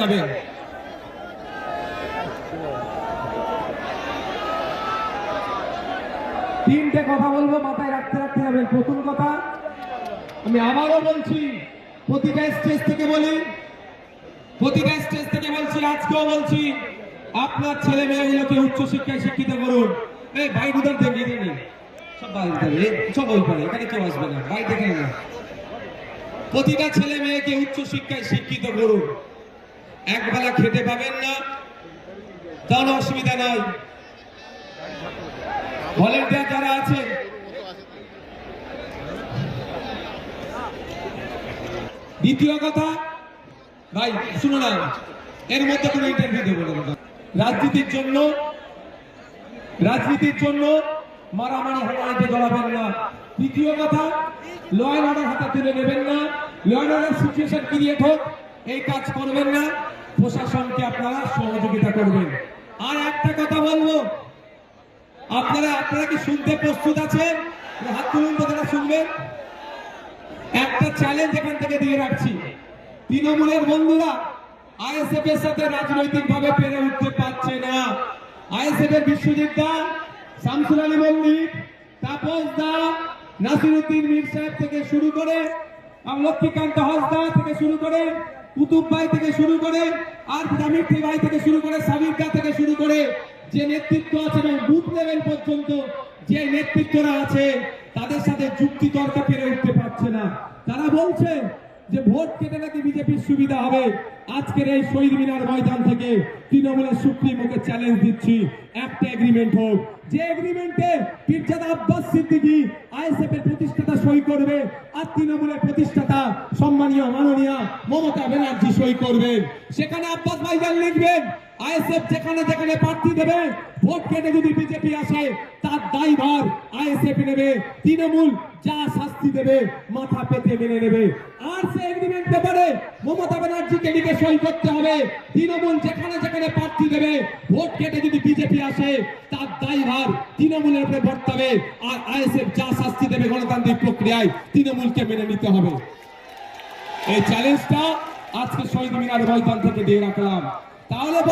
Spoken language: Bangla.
যাবেন তিনটে কথা বলব, মাথায় রাখতে রাখতে যাবেন প্রথম কথা, আমি আবারও বলছি, প্রতিটা স্টেজ থেকে বলি, প্রতিটা স্টেজ থেকে বলছি, আজকেও বলছি, আপনার ছেলে মেয়েগুলোকে উচ্চ শিক্ষায় শিক্ষিত করুন। এই ভাই দুধার দিন সব বাইরে যাবে সব এখানে কেউ আসবে না। ভাই দেখে না প্রতিটা ছেলে মেয়েকে উচ্চ শিক্ষায় শিক্ষিত করুন। একবেলা খেতে পাবেন না। তাহলে অসুবিধা নাই। ভলেন্টিয়ার যারা আছে দ্বিতীয় কথা, ভাই, শুনো না, এর মধ্যে কোনো ইন্টারভিউ দেবো না। রাজনীতির জন্য রাজনীতির জন্য মারামারি হামারিতে জড়াবেন না। তৃতীয় কথা ল অ্যান্ড অর্ডার হাতে তুলে নেবেন না। Law and order situation create হোক, এই কাজ করবেন না। প্রশাসনকে আপনারা সহযোগিতা করবেন। আর একটা কথা বলব, আপনারা আপনারা কি শুনতে প্রস্তুত আছেন? হাত তুলুন তো শুনবেন। একটা চ্যালেঞ্জ এখান থেকে দিয়ে রাখছি। তৃণমূলের বন্ধুরা আইএসএফ এর সাথে রাজনৈতিক ভাবে পেরে উঠতে পারছে না। আইএসএফ এর বিশ্বজিৎ দা, শামসুল আলী মল্লিক, তাপস দা, নাসিরুদ্দিন মীর সাহেব থেকে শুরু করে লক্ষ্মীকান্ত হাসদা থেকে শুরু করে কুতুব ভাই থেকে শুরু করে আর জামির ভাই থেকে শুরু করে সাবির দা থেকে শুরু করে যে নেতৃত্ব আছে এবং বুথ লেভেল পর্যন্ত যে নেতৃত্বরা আছে, তাদের সাথে যুক্তি তর্কে পেরে উঠতে পারছে না। তারা বলছে যে ভোট কেটে নাকি বিজেপির সুবিধা হবে। আজকের এই শহীদ মিনার ময়দান থেকে তৃণমূলের সুপ্রিমোকে চ্যালেঞ্জ দিচ্ছি। একটা এগ্রিমেন্ট হোক। যে এগ্রিমেন্টে পীরজাদা আব্বাস সিদ্দিকী, আইএসএফ এর প্রতিষ্ঠাতা সই করবে। আর তৃণমূলের প্রতিষ্ঠাতা সম্মানীয়, মাননীয় মমতা ব্যানার্জি সই করবেন সেখানে আব্বাস ভাইজান লিখবেন, আইএসএফ যেখানে যেখানে প্রার্থী দেবে, ভোট কেটে যদি বিজেপি আসে, তার দায়ভার আইএসএফ নেবে। তৃণমূল যা শাস্তি দেবে, মাথা পেতে মেনে নেবে। আর সে এগ্রিমেন্ট পেপারে মমতা ব্যানার্জিকে লিখে সই করতে হবে। তৃণমূল যেখানে যেখানে প্রার্থী দেবে, ভোট কেটে যদি বিজেপি আসে, তার দায়ভার তৃণমূলের উপরে বর্তাবে। আর আইএসএফ যা শাস্তি দেবে গণতান্ত্রিক প্রক্রিয়ায়, তৃণমূলকে মেনে নিতে হবে। এই চ্যালেঞ্জটা আজকে শহীদ মিনার ময়দান থেকে দিয়ে রাখলাম। তাহলে